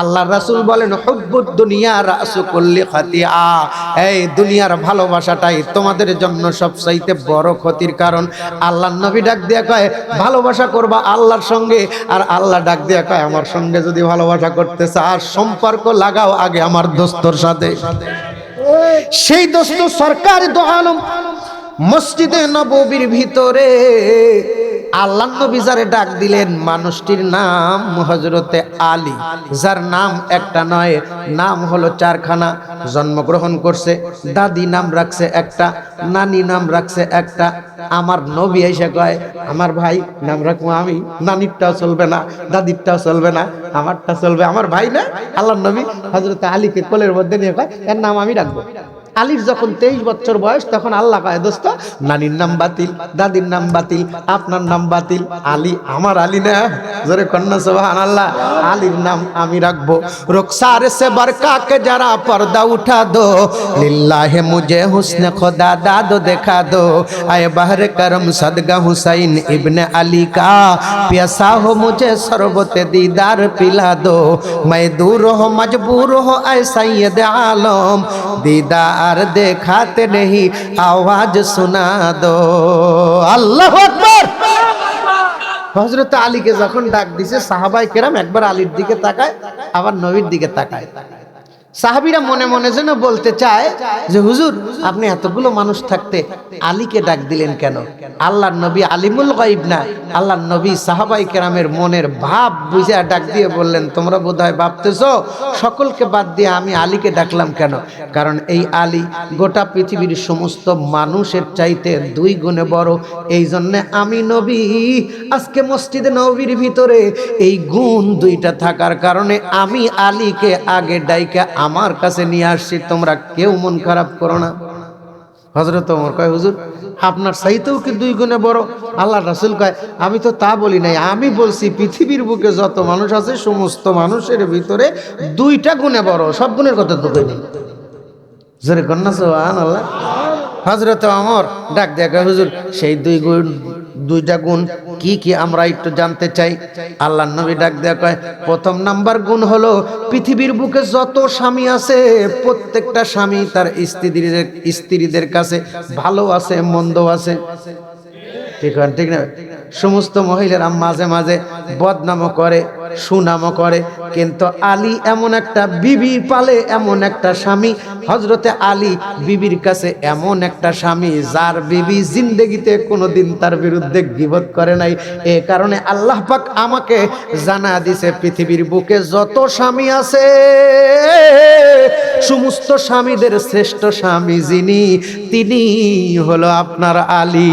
আল্লাহ রাসুল বলেন, হুব্বুদ দুনিয়া রাসু কুল্লি খাতিয়া এই দুনিয়ার ভালোবাসাটাই তোমাদের জন্য সবচাইতে বড় ক্ষতির কারণ। আল্লাহ নবী ডাক দিয়া কয়, ভালোবাসা করবা আল্লাহর সঙ্গে? আর আল্লাহ ডাক দিয়া কয়, আমার সঙ্গে যদি ভালোবাসা করতে চাস সম্পর্ক লাগাও আগে আমার দোস্তর সাথে। সেই দোস্ত সরকার দো আলম মসজিদে নববীর ভিতরে আল্লাহ নবী যারে ডাক দিলেন, মানুষটির নাম হজরতে আলী। যার নাম একটা নয়, নাম হলো চারখানা। জন্মগ্রহণ করছে, দাদি নাম রাখছে একটা, নানি নাম রাখছে একটা। আমার নবী এসে কয়, আমার ভাই, নাম রাখব আমি? নানিরটাও চলবে না, দাদিরটাও চলবে না, আমারটা চলবে, আমার ভাই না? আল্লাহ নবী হজরতে আলীকে কোলের মধ্যে নিয়ে কয়, এর নাম আমি রাখব। আলীর যখন তেইশ বছর বয়স তখন আল্লাহ কয় দোস্ত নানির নাম বাতিল দাদির নাম বাতিল আপনার নাম বাতিল আলী আমার আলী না জোরে কন্যা সোহান আল্লাহ আলীর নাম আমি রাখবো রুকসার সে বরকা के जरा पर्दा उठा दो लिल्लाह मुझे हुस्न खुदा दादो दिखा दो आए बहर करम सदगा हुसैन इब्न अली का प्यासा हो मुझे शरबत दीदार पिला दो मैं दूर हो मजबूर हो ऐ सैयद आलम दीदार देखाते नहीं आवाज सुना दो अल्लाह अकबर হজরত আলীকে যখন ডাক দিছে সাহাবাই কেরাম একবার আলীর দিকে তাকায় আবার নবীর দিকে তাকায় সাহাবিরা মনে মনে যেন বলতে চায় যে, হুজুর, আপনি এতগুলো মানুষ থাকতে আলীকে ডাক দিলেন কেন? আল্লাহ নবী আলিমুল গাইব না। আল্লাহ নবী সাহাবাই কেরামের মনের ভাব বুঝে ডাক দিয়ে বললেন, তোমরা বোধহয় ভাবতেছো, সকলকে বাদ দিয়ে আমি আলীকে ডাকলাম কেন? কারণ এই আলী গোটা পৃথিবীর সমস্ত মানুষের চাইতে দুই গুণে বড়। এই জন্যে আমি নবী। আজকে মসজিদে নবীর ভিতরে এই গুণ দুইটা থাকার কারণে আমি আলীকে আগে ডাইকা আমার কাছে নিয়ে আসছি, তোমরা কেউ মন খারাপ করো না। হজরত ওমর কয়, হুজুর, আপনার সাইতেও কি দুই গুণে বড়? আল্লাহ রাসুল কয়, আমি তো তা বলি নাই, আমি বলছি পৃথিবীর বুকে যত মানুষ আছে, সমস্ত মানুষের ভিতরে দুইটা গুণে বড়, সব গুণের কথা তো কই নেই জোরে কন্যা সোহান আল্লাহ হজরত অমর ডাক দেখা হুজুর, সেই দুই গুণ, দুইটা গুণ কি কি আমরা একটু জানতে চাই? আল্লাহ নবী ডাক দেয়া কয়, প্রথম নাম্বার গুণ হলো পৃথিবীর বুকে যত স্বামী আছে, প্রত্যেকটা স্বামী তার স্ত্রীদের স্ত্রীদের কাছে ভালো আছে মন্দ আছে। ঠিক ঠিক না? সমস্ত মহিলারা মাঝে মাঝে বদনামও করে। সুনামও করে। কিন্তু আলী এমন একটা বিবি পালে এমন একটা স্বামী। হজরতে আলী বিবির কাছে এমন একটা স্বামী, যার বিবি জিন্দগিতে কোনোদিন তার বিরুদ্ধে গিবত করে নাই। এ কারণে আল্লাহ পাক আমাকে জানা দিছে, পৃথিবীর বুকে যত স্বামী আছে, সমস্ত স্বামীদের শ্রেষ্ঠ স্বামী যিনি, তিনি হলো আপনার আলী।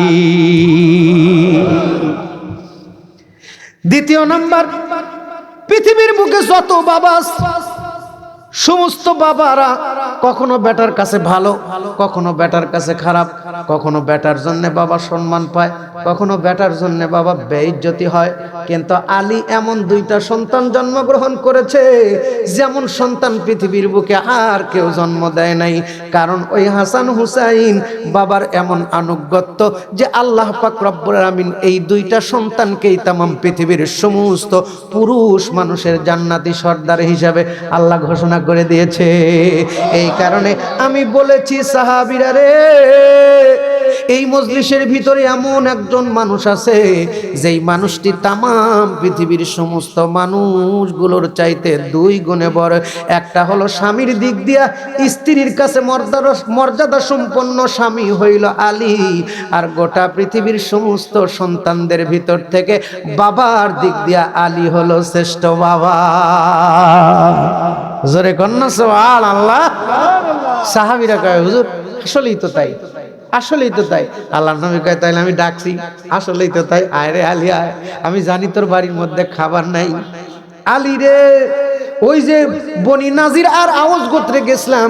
দ্বিতীয় নাম্বার পৃথিবীর বুকে যত বাবা সমস্ত বাবারা কখনো বেটার কাছে ভালো, কখনো বেটার কাছে খারাপ, কখনো বেটার জন্য বাবা সম্মান পায়, কখনো বেটার জন্য বাবা বেইজ্জতি হয়। কিন্তু আলী এমন দুইটা সন্তান জন্মগ্রহণ করেছে, যেমন সন্তান পৃথিবীর বুকে আর কেউ জন্ম দেয় নাই। কারণ ওই হাসান হুসাইন বাবার এমন আনুগত্য যে আল্লাহ পাক রব্বুল আমিন এই দুইটা সন্তানকেই তামাম পৃথিবীর সমস্ত পুরুষ মানুষের জান্নাতি সর্দার হিসাবে আল্লাহ ঘোষণা করে দিয়েছে। এই কারণে আমি বলেছি সাহাবিরা রে এই মজলিসের ভিতরে এমন একজন মানুষ আছে, যেই মানুষটি তামাম পৃথিবীর সমস্ত মানুষগুলোর চাইতে দুই গুণে বড়। একটা হলো স্বামীর দিক দিয়া স্ত্রীর কাছে মর্যাদা সম্পন্ন স্বামী হইল আলী, আর গোটা পৃথিবীর সমস্ত সন্তানদের ভিতর থেকে বাবার দিক দিয়া আলী হলো শ্রেষ্ঠ বাবা। জোরে কন্যা সোহান আল্লাহ। সাহাবিরা কয়, হুজুর, আসলেই তো তাই। আসলেই তো তাই। আল্লাহ নবী কয়, তাইলে আমি ডাকছি। আসলেই তো তাই। আয় রে আলী, আয়। আমি জানি তোর বাড়ির মধ্যে খাবার নাই। আলী রে, ওই যে বনি নাজির আর আওয়াজ গোত্রে গেছিলাম,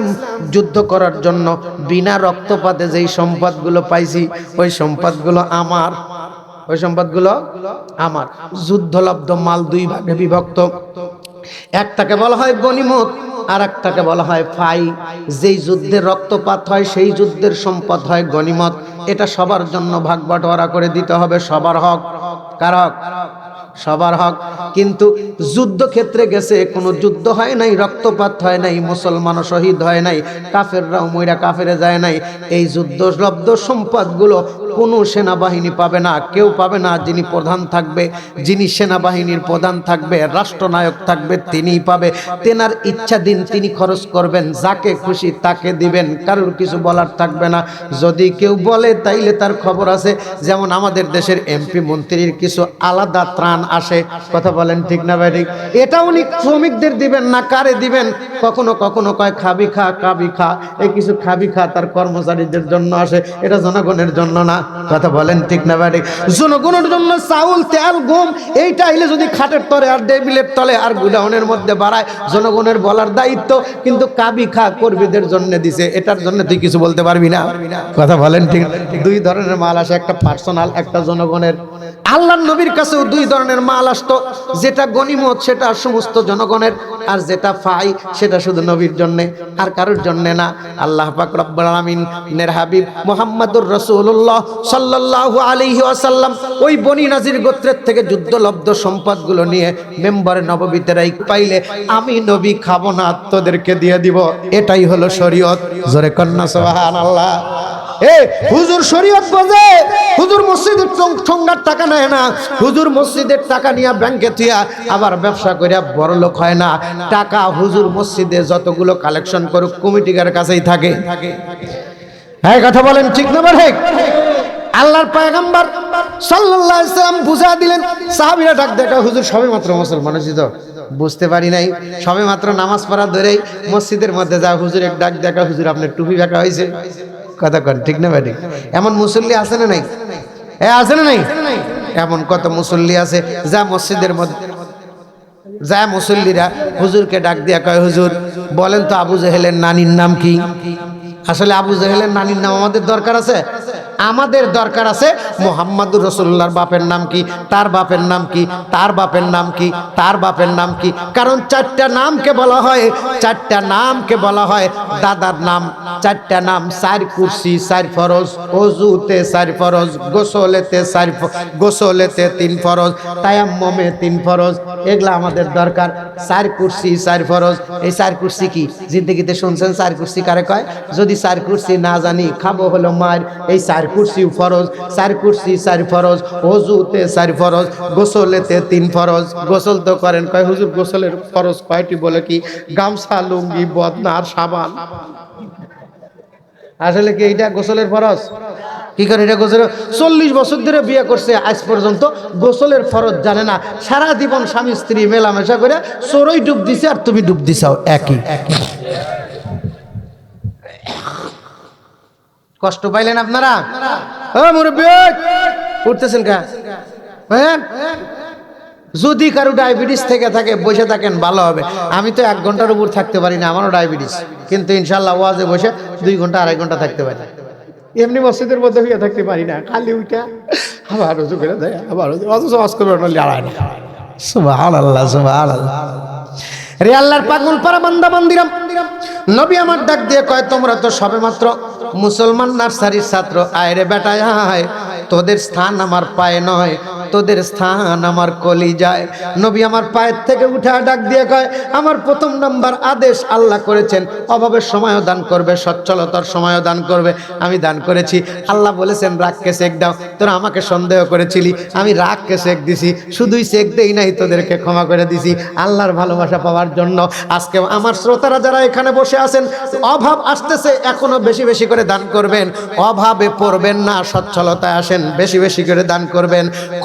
যুদ্ধ করার জন্য। বিনা রক্তপাতে যেই সম্পদগুলো পাইছি, ওই সম্পদগুলো আমার। ওই সম্পদগুলো আমার। যুদ্ধলব্ধ মাল দুই ভাগে বিভক্ত। একটাকে বলা হয় গনিমত আর একটাকে বলা হয় ফাই। যেই যুদ্ধের রক্তপাত হয়, সেই যুদ্ধের সম্পদ হয় গনিমত এটা সবার জন্য ভাগ বাটোয়ারা করে দিতে হবে, সবার হক। কার হক সবার হক। কিন্তু যুদ্ধক্ষেত্রে গেছে, কোনো যুদ্ধ হয় নাই, রক্তপাত হয় নাই মুসলমানও শহীদ হয় নাই, কাফেররাও মইরা কাফেরে যায় নাই। এই যুদ্ধ লব্ধ সম্পদগুলো কোনো সেনাবাহিনী পাবে না, কেউ পাবে না যিনি প্রধান থাকবে। যিনি সেনাবাহিনীর প্রধান থাকবে, রাষ্ট্রনায়ক থাকবে, তিনিই পাবে। তেনার ইচ্ছা দিন তিনি খরচ করবেন, যাকে খুশি তাকে দিবেন, কারোর কিছু বলার থাকবে না। যদি কেউ বলে, তাইলে তার খবর আছে। যেমন আমাদের দেশের এমপি মন্ত্রীর কিছু আলাদা ত্রাণ আসে। কথা বলেন ঠিক না ভাই, ঠিক? এটা উনি শ্রমিকদের দিবেন না, কারে দিবেন? কখনো কখনো কয়, খাবি খা খাবি খা। এই কিছু খাবি খা তার কর্মচারীদের জন্য আসে। এটা জনগণের জন্য না। কথা বলেন ঠিক না ভাই জনগণের জন্য চাউল, তেল, গম, এইটা আইলে যদি খাটের তলে আর ডেবিলের তলে আর গুডাউনের মধ্যে বাড়ায়, জনগণের বলার দায়িত্ব কিন্তু কাবি খা কর্মীদের জন্য দিছে। এটার জন্য তুই কিছু বলতে পারবি না? কথা বলেন ঠিক দুই ধরনের মাল আসে, একটা পার্সোনাল একটা জনগণের। আল্লাহর নবীর কাছেও দুই ধরনের মাল আসতো। যেটা গনিমত সেটা সমস্ত জনগণের, আর যেটা ফাই, সেটা শুধু নবীর জন্য, আর কারোর জন্য না। আল্লাহ পাক রব্বুল আলামিন, নের হাবিব মুহাম্মাদুর রাসূলুল্লাহ সাল্লাল্লাহু আলাইহি ওয়াসাল্লাম, ওই বনি নাজির গোত্রের থেকে যুদ্ধ যুদ্ধলব্ধ সম্পদগুলো নিয়ে মেম্বারে নববীতে রাই পাইলে, আমি নবী খাব না, তোদেরকে দিয়ে দিব। এটাই হলো শরীয়ত। জোরে কন্যা, সুবহানাল্লাহ। এ, হুজুর শরীয়ত বোঝে। হুজুর মসজিদের ঠোঙ্গার টাকা নেয়। না। হুজুর মসজিদের টাকা নিয়ে ব্যাংকে থুয়া আবার ব্যবসা করিয়া বড় লোক হয় না। টাকা হুজুর মসজিদে যতগুলো কালেকশন করুক, কমিটিকার কাছেই থাকে। হ্যাঁ কথা বলেন ঠিক না ঠিক আল্লাহর পায়গাম্বার সাল্লাল্লাহু আলাইহি সাল্লাম বুঝা দিলেন, সাহাবীরা ডাক দেখা হুজুর সবে মাত্র মুসলমান হয়েছি তো। বুঝতে পারি নাই। সবে মাত্র নামাজ পড়া ধরেই মসজিদের মধ্যে যা হুজুরের ডাক দেখা, হুজুর আপনার টুপি দেখা হয়েছে। কথা কন, ঠিক না ভাই এমন মুসল্লি আছে না নাই? এ, আছে না নাই? এমন কত মুসল্লি আছে, যা মসজিদের মধ্যে যা মুসল্লিরা হুজুরকে ডাক দিয়া কয়, হুজুর, বলেন তো আবু জেহেলের নানির নাম কি? আসলে আবু জেহেলের নানির নাম আমাদের দরকার আছে? আমাদের দরকার আছে মোহাম্মদুর রসুল্লাহর বাপের নাম কি, তার বাপের নাম কি, তার বাপের নাম কি, তার বাপের নাম কি। কারণ চারটা নামকে বলা হয়, চারটা নামকে বলা হয় দাদার নাম, চারটা নাম চার কুরসি, চার ফরজ, অজুতে চার ফরজ, গোসলেতে ফ- গোসলেতে তিন ফরজ, তায়াম্মমে তিন ফরজ, এগুলা আমাদের দরকার। চার কুর্সি, চার ফরজ, এই চার কুরসি কি? জিন্দগিতে শুনছেন চার কুরসি কারে কয়? যদি চার কুরসি না জানি, খাব হলো মার, এই চার কুরসি ফরজ, চার কুরসি চার ফরজ অজুতে চার ফরজ, গোসলেতে তিন ফরজ। গোসল তো করেন, কয় হুজুর গোসলের ফরজ কয়টি বলে কি? গামছা, লুঙ্গি, বদনা আর সাবান। আসলে কি এইটা গোসলের ফরজ? কি করে এটা গোসলের চল্লিশ বছর ধরে বিয়ে করছে, আজ পর্যন্ত গোসলের ফরজ জানে না। সারা জীবন স্বামী স্ত্রী মেলামেশা করে, চোরই ডুব দিছে আর তুমি ডুব দিছাও, একই। কষ্ট পাইলেন আপনারা? মুরব্বী উঠতেছেন কা? হ্যাঁ? যদি কারও ডায়াবেটিস থেকে থাকে বসে থাকেন ভালো হবে। আমি তো এক ঘণ্টার উপর থাকতে পারি না আমারও ডায়াবেটিস। কিন্তু ইনশাল্লাহ ওয়াজে বসে দুই ঘণ্টা আড়াই ঘণ্টা থাকতে পারি। এমনি মসজিদের মধ্যে হইয়া থাকতে পারি না খালি উইটা আবার রুজু করে দেয় আবার রুজু অথচ ওয়াজ করবে না। সুবহানাল্লাহ সুবহানাল্লাহ। রে আল্লাহর পাগল পারা বান্দা বান্দিরাম। নবী আমার ডাক দিয়ে কয় তোমরা তো সবেমাত্র মুসলমান নার্সারির ছাত্র আয়রে বেটায় তোদের স্থান আমার পায়ে নয়। তোদের স্থান আমার কলি যায় নবী আমার পায়ের থেকে উঠে ডাক দিয়ে কয়, আমার প্রথম নাম্বার আদেশ আল্লাহ করেছেন। অভাবের সময়ও দান করবে, সচ্ছলতার সময়ও দান করবে। আমি দান করেছি। আল্লাহ বলেছেন, রাগকে সেক দাও। তোরা আমাকে সন্দেহ করেছিলি। আমি রাগকে সেক দিছি। শুধুই সেক দেই নাই, তোদেরকে ক্ষমা করে দিছি। আল্লাহর ভালোবাসা পাওয়ার জন্য আজকে আমার শ্রোতারা যারা এখানে বসে আছেন, অভাব আসতেছে, এখনও বেশি বেশি করে দান করবেন। অভাবে পড়বেন না, সচ্ছলতায় আসেন, বেশি বেশি করে দান করবেন।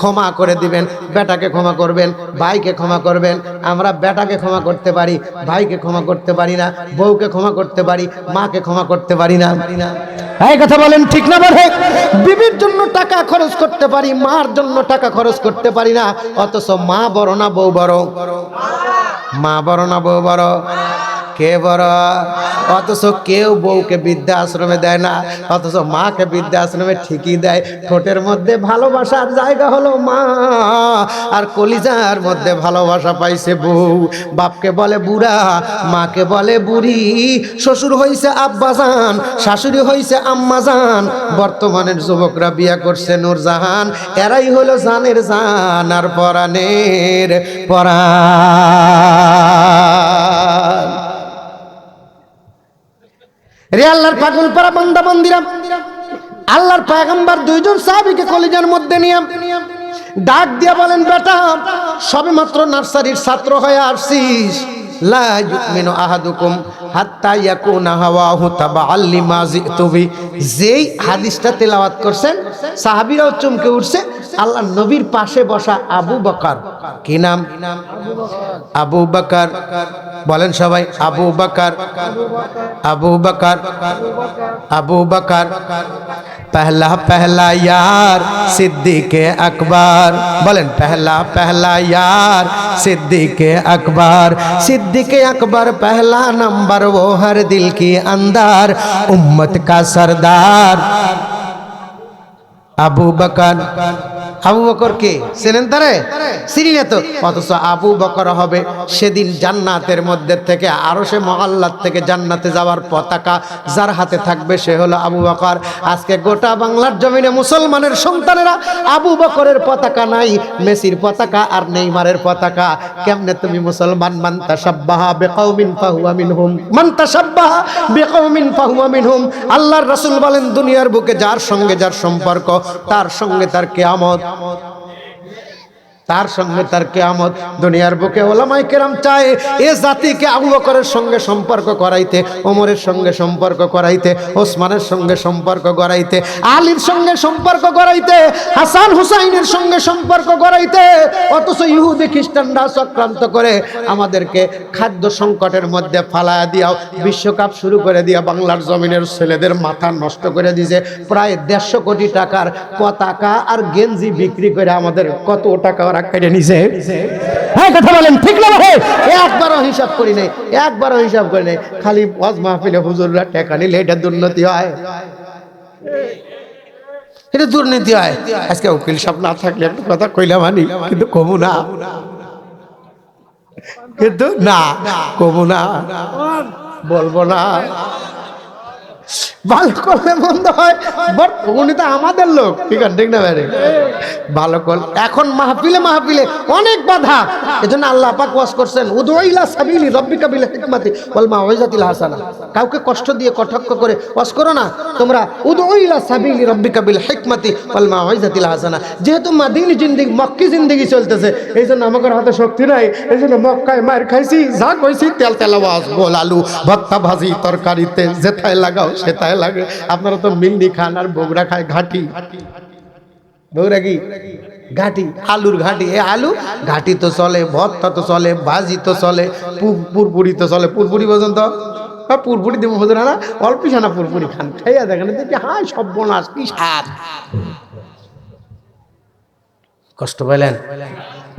ক্ষমা করে দিবেন, বেটাকে ক্ষমা করবেন, ভাইকে ক্ষমা করবেন। আমরা বেটাকে ক্ষমা করতে পারি, ভাইকে ক্ষমা করতে পারি না, বউকে ক্ষমা করতে পারি, মাকে ক্ষমা করতে পারি না। এই কথা বলেন ঠিক না বলে? বিবির জন্য টাকা খরচ করতে পারি, মার জন্য টাকা খরচ করতে পারি না, অথচ মা বড় না বউ বড়? মা বড় না বউ বড়? কে বড়? অথচ কেউ বউকে বৃদ্ধা আশ্রমে দেয় না, অথচ মাকে বৃদ্ধা আশ্রমে ঠিকই দেয়। ঠোঁটের মধ্যে ভালোবাসার জায়গা হলো মা, আর কলিজার মধ্যে ভালোবাসা পাইছে বউ। বাপকে বলে বুড়া, মাকে বলে বুড়ি। শ্বশুর হইছে আব্বাজান শাশুড়ি হইছে আম্মাজান বর্তমানের যুবকরা বিয়া করছে নূরজাহান এরাই হলো জানের জান আর পরাণের পরাণ। রে আল্লাহর পাগল পারা বান্দা বান্দিরা আল্লাহর পায়গাম্বার দুইজন সাহাবিকে কলেজের মধ্যে নিয়ে ডাক দিয়া বলেন, বেটা সবে মাত্র নার্সারির ছাত্র হয়ে আসছিস। লা ইউমিনু আহাদুকুম যেই হাদিসটা তেলাওয়াত করছেন, সাহাবীরাও চমকে উঠছে, আল্লাহ নবীর পাশে বসা আবু বকর। কি নাম? আবু বকর। বলেন সবাই, আবু বকর। আবু বকর। আবু বকর। পহলা পহলা ইয়ার সিদ্দিকে আকবর। বলেন, পহলা পহলা ইয়ার সিদ্দিকে আকবর। সিদ্দিক सिद्दीक अकबर पहला नंबर वो हर दिल के अंदर उम्मत का सरदार। अबू बकर আবু বকর কে? চেনেন তারে? চিনি তো অথচ আবু বকর হবে সেদিন জান্নাতের মধ্যে থেকে আরও সে মহল্লার থেকে জান্নাতে যাওয়ার পতাকা যার হাতে থাকবে সে হলো আবু বকর। আজকে গোটা বাংলার জমিনে মুসলমানের সন্তানেরা আবু বকরের পতাকা নাই, মেসির পতাকা আর নেইমারের পতাকা। কেমনে তুমি মুসলমান? মান তাসাব্বাহা বিকাউমিন ফাহুয়া মিনহুম। মান তাসাব্বাহা বিকাউমিন ফাহুয়া মিনহুম। আল্লাহর রাসূল বলেন, দুনিয়ার বুকে যার সঙ্গে যার সম্পর্ক, তার সঙ্গে তার কেয়ামত। কেয়ামত তার সঙ্গে তার কেয়ামত দুনিয়ার বুকে ওলামাই কেরাম চায়, এ জাতিকে আবু বকরের সঙ্গে সম্পর্ক করাইতে, ওমরের সঙ্গে সম্পর্ক করাইতে, ওসমানের সঙ্গে সম্পর্ক করাইতে, আলীর সঙ্গে সম্পর্ক করাইতে, হাসান হুসাইনের সঙ্গে সম্পর্ক করাইতে, অথচ ইহুদি খ্রিস্টানরা চক্রান্ত করে আমাদেরকে খাদ্য সংকটের মধ্যে ফালায়া দিয়াও, বিশ্বকাপ শুরু করে দিয়া বাংলার জমিনের ছেলেদের মাথা নষ্ট করে দিয়েছে প্রায় দেড়শো কোটি টাকার পতাকা আর গেঞ্জি বিক্রি করে আমাদের কত টাকা ওরা কেটে নিছে। হ্যাঁ কথা বলেন ঠিক না ভাই একবারও হিসাব করি নাই একবারও হিসাব করি নাই। খালি ওয়াজ মাহফিলে হুজুররা টাকা নিলে এটা দুর্নীতি হয়। এটা দুর্নীতি হয়। আজকে উকিল সাহেব না থাকলে একটা কথা কইলাম আনি কিন্তু কমু না। কিন্তু না কমু না। বলব না। ভালো করলে মন্দ হয়। বাট, উনি তো আমাদের লোক। ঠিক আছে ঠিক না ভাই? ভালো এখন মাহফিলে মাহফিলে অনেক বাধা। এজন্য আল্লাহ পাক ওয়াজ করছেন সাবিলি হিকমাতি হাসানা। কাউকে কষ্ট দিয়ে কটাক্ষ করে ওয়াজ করো না। তোমরা উদওয়াইলা সাবিলি রব্বিকা বিল হিকমাতি ওয়াল মাউইজাতিল হাসানা। যেহেতু মাদিনী জিন্দেগি, মক্কি জিন্দেগি চলতেছে এই জন্য আমাদের হাতে শক্তি নাই। এই জন্য মক্কায় মার খাইছি, যা কইছি, তেল তেল আওয়াজ গোল আলু ভত্তা ভাজি, তরকারিতে, যেথায় লাগাও সেটাই লাগে। আপনারা তো মিন্দি খান আর বগুড়া খায় ঘাটি। বগুড়া কি? ঘাটি, আলুর ঘাটি। এ আলু? ঘাটি তো চলে ভত্তা তো চলে, ভাজি তো চলে পুরপুরি তো চলে। পুরপুরি পর্যন্ত? হ্যাঁ পুরপুরি দেবো হুজুর না অল্প সানা পুরপুরি খান। খাইয়া দেখেন দেখি হ্যাঁ সব বোনাস কি স্বাদ। কষ্ট পেলেন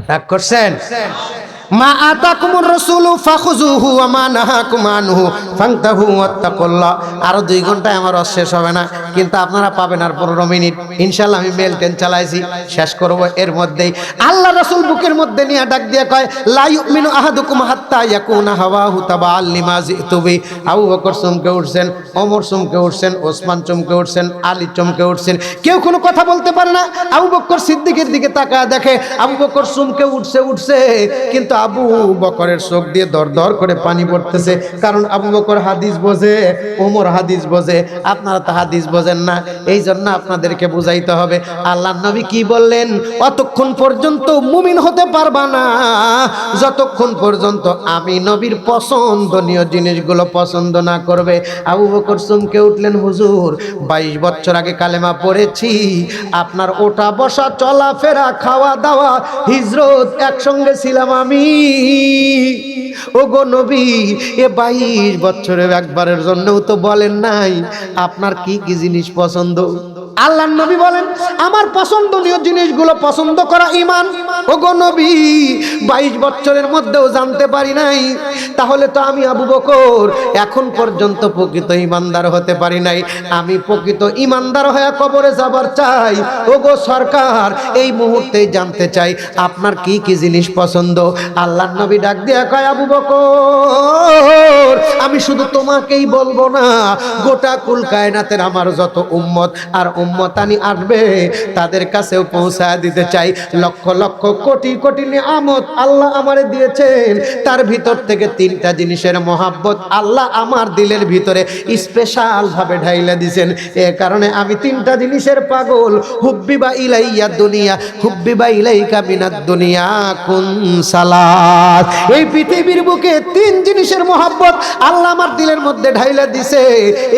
রাগ করছেন? মা আতাকুমুর রাসূলু ফাখুযুহু ওয়া মা নাহাকুম আনহু ফান্তাহু ওয়াত্তাকুল্লাহ। আরও দুই ঘন্টায় আমার শেষ হবে না, কিন্তু আপনারা পাবেন আর পনেরো মিনিট। ইনশাল্লাহ আমি মেল ট্রেন চালাইছি, শেষ করব এর মধ্যেই। আল্লাহ রাসূল বুকের মধ্যে নিয়ে ডাক দিয়ে কয়, লা ইউমিনু আহাদুকুম হাত্তা ইয়াকুনা হাওয়াহু তাবাআল লিমা জিতু বি। আবু বকর চমকে উঠছেন, ওমর চমকে উঠছেন, ওসমান চমকে উঠছেন, আলী চমকে উঠছেন। কেউ কোনো কথা বলতে পারে না। আবু বকর সিদ্দিকের দিকে তাকায় দেখে, আবু বকর চমকে উঠছে উঠছে, কিন্তু আবু বকরের চোখ দিয়ে দর দর করে পানি পড়তেছে। কারণ আবু বকর হাদিস বোঝে, ওমর হাদিস বোঝে, আপনারা তো হাদিস বোঝেন না। এই জন্য আপনাদেরকে বুঝাইতে হবে আল্লাহ নবী কি বললেন? অতক্ষণ পর্যন্ত মুমিন হতে পারবা না। যতক্ষণ পর্যন্ত আমি নবীর পছন্দনীয় জিনিসগুলো পছন্দ না করবে। আবু বকর চমকে উঠলেন, হুজুর, বাইশ বছর আগে কালেমা পড়েছি। আপনার ওটা বসা, চলাফেরা, খাওয়া দাওয়া, হিজরত, একসঙ্গে ছিলাম আমি। ও গো নবী, এ বাইশ বছরের একবারের জন্যও তো বলেন নাই, আপনার কি কি জিনিস পছন্দ? আল্লাহ নবী বলেন, আমার পছন্দনীয় জিনিসগুলো পছন্দ করা ইমান ও গো নবী, বাইশ বছরের মধ্যেও জানতে পারি নাই। তাহলে তো আমি আবু বকর, এখন পর্যন্ত প্রকৃত ইমানদার হতে পারি নাই। আমি প্রকৃত ইমানদার হয়ে কবরে যাবার চাই। ও গো সরকার, এই মুহূর্তেই জানতে চাই, আপনার কি কি জিনিস পছন্দ? আল্লাহ নবী ডাক দিয়ে কয়, আবু বকর আমি শুধু তোমাকেই বলব না, গোটা কুল কায়নাতের আমার যত উম্মত আর উম্মতানি আসবে, তাদের কাছেও পৌঁছায় দিতে চাই। লক্ষ লক্ষ কোটি কোটি নিয়ামত আল্লাহ আমারে দিয়েছেন। তার ভিতর থেকে তিনটা জিনিসের মহাব্বত আল্লাহ আমার দিলের ভিতরে স্পেশাল ভাবে ঢাইলা দিছেন। এ কারণে আমি তিনটা জিনিসের পাগল। হুব্বি বা ইলাইয়া দুনিয়া হুব্বি বা ইলাইকা মিনাদ দুনিয়া, কুন সালাত। এই পৃথিবীর বুকে তিন জিনিসের মহাব্বত আল্লাহ আমার দিলের মধ্যে ঢাইলা দিছে।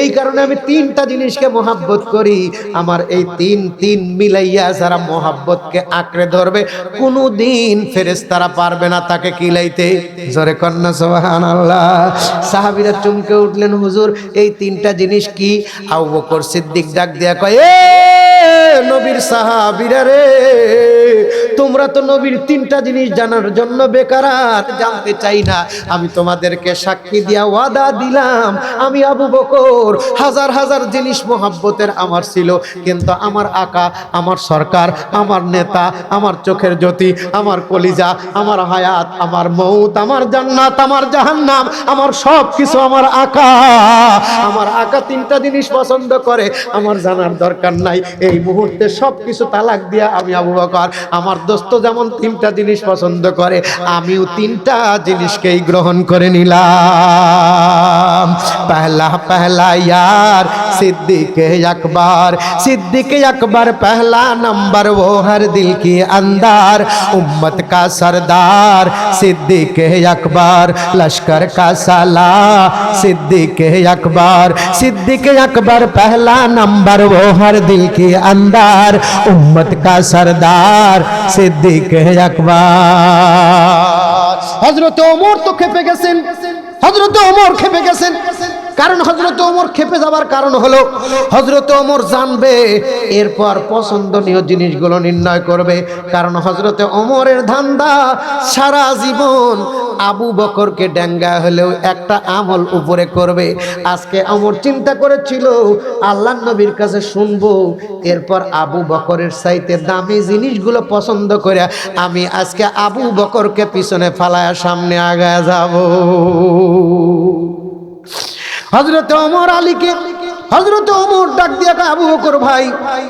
এই কারণে আমি তিনটা জিনিসকে মহাব্বত করি। আমার এই তিন তিন মিলাইয়া যারা মহাব্বতকে আঁকড়ে ধরবে কোনো দিন ফেরেস তারা পারবে না তাকে কিলাইতে। জোরে কন্যা সোহান আল্লাহ সাহাবিরা চমকে উঠলেন, হুজুর, এই তিনটা জিনিস কি? আবু বকর সিদ্দিক ডাক দেয়া কয় নবীর সাহাবিরা রে। তোমরা তো নবীর তিনটা জিনিস জানার জন্য বেকার জানতে চাই না। আমি তোমাদেরকে সাক্ষী দিয়া ওয়াদা দিলাম। আমি আবু বকর, হাজার হাজার জিনিস মোহাব্বতের আমার ছিল। কিন্তু আমার আকা, আমার সরকার, আমার নেতা, আমার চোখের জ্যোতি, আমার কলিজা, আমার হায়াত, আমার মৌত আমার জান্নাত, আমার জাহান্নাম, আমার সব কিছু আমার আকা। আমার আকা তিনটা জিনিস পছন্দ করে। আমার জানার দরকার নাই। এই মুহূর্তে সব কিছু তালাক দিয়া আমি আবু বকর আমার দোস্ত যেমন তিনটা জিনিস পছন্দ করে আমিও তিনটা জিনিসকেই গ্রহণ করে নিলাম पहला पहला यार सिद्दीक अकबर सिद्दीक अकबर पहला नंबर वो हर दिल के अंदर उम्मत का सरदार सिद्दीक अकबर लश्कर का साला सिद्दीक अकबर सिद्दीक अकबर पहला नंबर वो हर दिल के अंदर उम्मत का सरदार सिद्दीक अकबर हजरत उमर तो खेपे গেছেন হজরত ওমর খেপে গেছেন কারণ হজরত ওমর খেপে যাবার কারণ হলো হজরত ওমর জানবে এরপর পছন্দনীয় জিনিসগুলো নির্ণয় করবে কারণ হজরত ওমরের ধান্দা সারা জীবন আবু বকরকে ডেঙ্গা হলেও একটা আমল উপরে করবে। আজকে ওমর চিন্তা করেছিল, আল্লাহ নবীর কাছে শুনব, এরপর আবু বকরের সাইতে দামি জিনিসগুলো পছন্দ করে আমি আজকে আবু বকরকে পিছনে ফালায়া সামনে আগায় যাব। হজরত অমর আলীকে হজরত অমর ডাক দিয়া কয়, আবু বকর ভাই,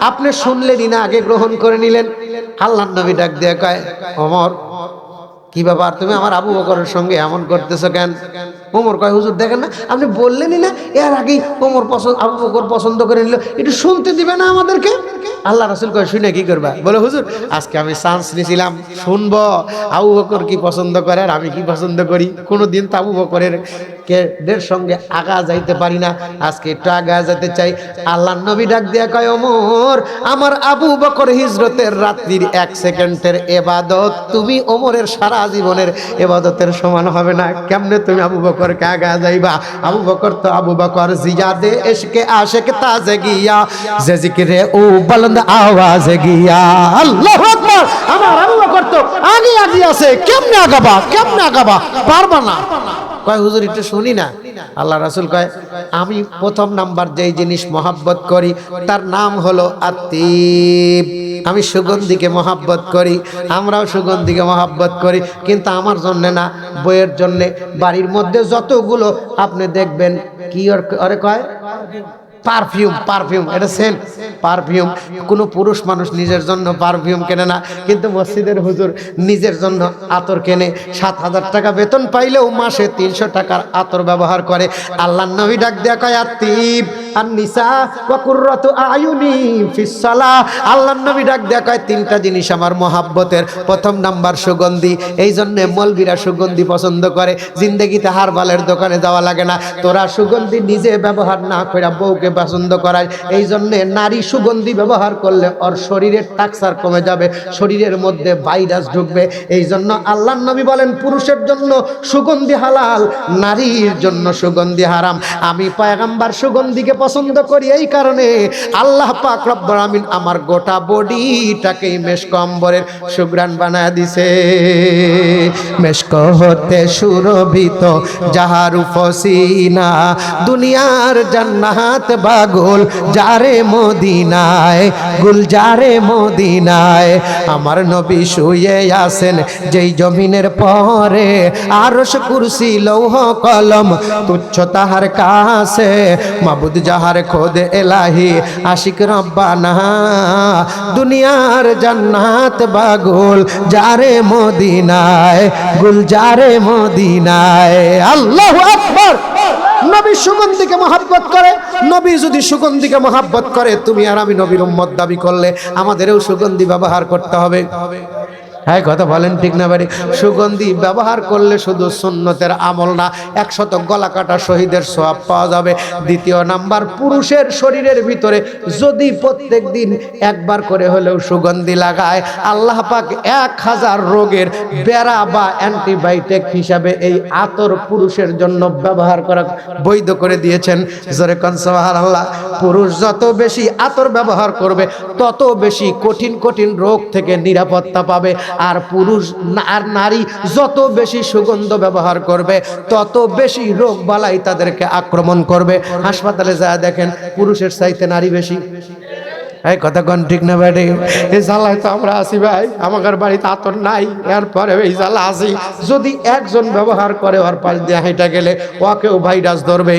আপনি শুনলেনই না, আগে গ্রহণ করে নিলেন। আল্লাহ নবী ডাক দিয়া কয়, ওমর কি ব্যাপার? তুমি আমার আবু বকরের সঙ্গে এমন করতেছো কেন? ওমর কয়, হুজুর, দেখেন না, আপনি বললেনই না, এর আগেই ওমর পছন্দ আবু বকর পছন্দ করে নিল। একটু শুনতে দিবে না আমাদেরকে? আল্লাহ রাসুল কয়, শুনে কি করবা? বলে, হুজুর, আজকে আমি চান্স নিয়েছিলাম শুনব, আবু বকর কি পছন্দ করে আর আমি কি পছন্দ করি? কোনো দিন তো আবু বকরের কে দের সঙ্গে আগা যাইতে পারি না। আজকে একটু আগা যেতে চাই। আল্লাহ নবী ডাক দিয়া কয়, ওমর, আমার আবু বকর হিজরতের রাত্রির এক সেকেন্ডের এবাদত তুমি ওমরের সারা জীবনের এবাদতের সমান হবে না। কেমনে তুমি আবু বকরকে আগা যাইবা? আবু বকর তো আবু বকর জিয়াদে এসকে আশেক তাজে গিয়া, যে জিকিরে ও বলন্দ আওয়াজ গিয়া। আল্লাহু আকবার। আমার বকর আগে আগে আছে। কেমনে আগাবা? কেমনে আগাবা? পারবা না। কয়, হুজুর শুনি না। আল্লাহ রাসুল কয়, আমি প্রথম নাম্বার যেই জিনিস মহাব্বত করি, তার নাম হলো আত্মীব আমি সুগন্ধিকে মহাব্বত করি, আমরাও সুগন্ধিকে মহাব্বত করি, কিন্তু আমার জন্যে না, বইয়ের জন্যে। বাড়ির মধ্যে যতগুলো, আপনি দেখবেন, কি ওরে কয়? পারফিউম পারফিউম এটা সেন্ট পারফিউম কোনো পুরুষ মানুষ নিজের জন্য পারফিউম কেনে না, কিন্তু মসজিদের হুজুর নিজের জন্য আতর কেনে। সাত হাজার টাকা বেতন পাইলেও মাসে তিনশো টাকার আতর ব্যবহার করে। আল্লাহ নবী ডাক দেয়া কয়, আতিব আর নিসা ওয়াকুররাতু আয়ুনি ফিসসালা। আল্লাহ নবী ডাক দেয়া কয়, তিনটা জিনিস আমার মহাব্বতের। প্রথম নাম্বার সুগন্ধি। এই জন্যে মলবিরা সুগন্ধি পছন্দ করে। জিন্দগিতে হারবালের দোকানে যাওয়া লাগে না। তোরা সুগন্ধি নিজে ব্যবহার না করে বউকে পছন্দ করায়। এই জন্যে নারী সুগন্ধি ব্যবহার করলে ওর শরীরের টাকসার কমে যাবে, শরীরের মধ্যে ভাইরাস ঢুকবে। এই জন্য আল্লাহ নবী বলেন, পুরুষের জন্য সুগন্ধি হালাল, নারীর জন্য সুগন্ধি হারাম। আমি পয়গাম্বার সুগন্ধিকে পছন্দ করি এই কারণে আল্লাহ পাক রব্বুল আমিন আমার গোটা বডিটাকে মেশক অম্বরের সুগ্রাণ বানায় দিছে। মেশক হতে সুরভিত, যাহার ফসিনা দুনিয়ার জান্নাত বাগুল যারে মদিনায়, গুল যারে মদিনায়। আমার নবী শুয়ে আসেন যেই জমিনের পরে আরশ কুরসি, লৌহ কলম, তুচ্ছ তাহার কাছে। মাবুদ যাহার খোদ এলাহি, আশিক রব্বানা। দুনিয়ার জান্নাত বাগুল যারে মদিনায়, গুল যারে মদিনায়। আল্লাহু আকবার! নবী সুগন্ধিকে মহাব্বত করে, নবী যদি সুগন্ধিকে মহাব্বত করে, তুমি আর আমি নবীর উম্মত দাবি করলে আমাদেরও সুগন্ধি ব্যবহার করতে হবে। হ্যাঁ কথা বলেন ঠিক না বাড়ি? সুগন্ধি ব্যবহার করলে শুধু সুন্নতের আমল না, একশত গলা কাটা শহীদের সোয়াব পাওয়া যাবে। দ্বিতীয় নাম্বার, পুরুষের শরীরের ভিতরে যদি প্রত্যেক দিন একবার করে হলেও সুগন্ধি লাগায়, আল্লাহ পাক এক হাজার রোগের বেড়া বা অ্যান্টিবায়োটিক হিসাবে এই আতর পুরুষের জন্য ব্যবহার করা বৈধ করে দিয়েছেন। জোরে কনসাহার আল্লাহ পুরুষ যত বেশি আতর ব্যবহার করবে, তত বেশি কঠিন কঠিন রোগ থেকে নিরাপত্তা পাবে। আর পুরুষ আর নারী যত বেশি সুগন্ধ ব্যবহার করবে, তত বেশি রোগ বালাই তাদেরকে আক্রমণ করবে। হাসপাতালে যা দেখেন পুরুষের চাইতে নারী বেশি। এই কথা কন ঠিক না ব্যাটে এই জ্বালায় তো আমরা আছি ভাই। আমাদের বাড়িতে আতর নাই এরপরে এই জ্বালা আছি। যদি একজন ব্যবহার করে ওর পাশ দিয়ে হেঁটে গেলে, ওকেও ভাইরাস ধরবে।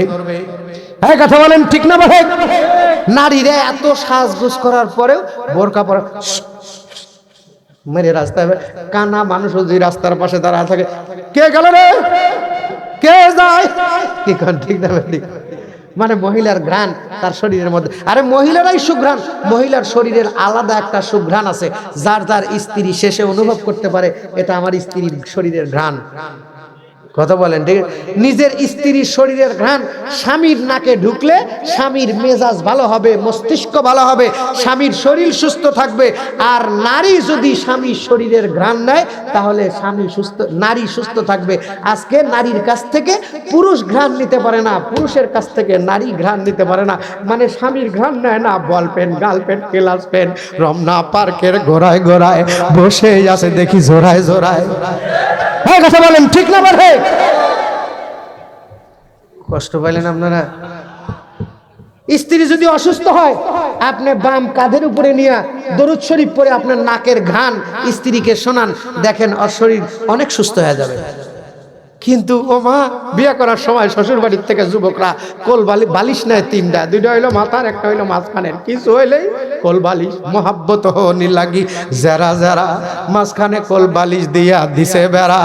হ্যাঁ কথা বলেন ঠিক না ভাই? নারীরা এত সাজগুজ করার পরেও বোরকা পরা মেরে রাস্তায় কানা মানুষও যদি রাস্তার পাশে দাঁড়া থাকে। কে গেল রে? কে যায়? কি ঠিক না ভাই মানে মহিলার ঘ্রাণ তার শরীরের মধ্যে। আরে মহিলারাই সুঘ্রাণ। মহিলার শরীরের আলাদা একটা সুঘ্রাণ আছে। যার যার স্ত্রী শেষে অনুভব করতে পারে, এটা আমার স্ত্রীর শরীরের ঘ্রাণ। কথা বলেন, ঠিক নিজের স্ত্রীর শরীরের ঘ্রাণ স্বামীর নাকে ঢুকলে স্বামীর মেজাজ ভালো হবে, মস্তিষ্ক ভালো হবে, স্বামীর শরীর সুস্থ থাকবে। আর নারী যদি স্বামীর শরীরের ঘ্রাণ নেয়, তাহলে স্বামী সুস্থ, নারী সুস্থ থাকবে। আজকে নারীর কাছ থেকে পুরুষ ঘ্রাণ নিতে পারে না, পুরুষের কাছ থেকে নারী ঘ্রাণ নিতে পারে না। মানে স্বামীর ঘ্রাণ নেয় না, বল পেন, গাল পেন, ক্লাস পেন, রমনা পার্কের ঘোরায় ঘোরায় বসে আছে দেখি, জোড়ায় জোড়ায়। হ্যাঁ কথা বলেন, ঠিক না বলে? কষ্ট পাইলেন আপনারা? স্ত্রী যদি অসুস্থ হয়, আপনি বাম কাঁধের উপরে নিয়ে দরুদ শরীফ পরে আপনার নাকের ঘান স্ত্রীকে শোনান, দেখেন অশরীর শরীর অনেক সুস্থ হয়ে যাবে। কিন্তু, ও মা, বিয়ে করার সময় শ্বশুর বাড়ির থেকে যুবকরা কোল বালি, বালিশ নেয় তিনটা। দুইটা হইল মাথার, একটা হইল মাঝখানের। কিছু হইলেই কোল বালিশ, মহাব্বত নিলাগি যারা যারা মাঝখানে কোল বালিশ দিয়া দিছে বেড়া।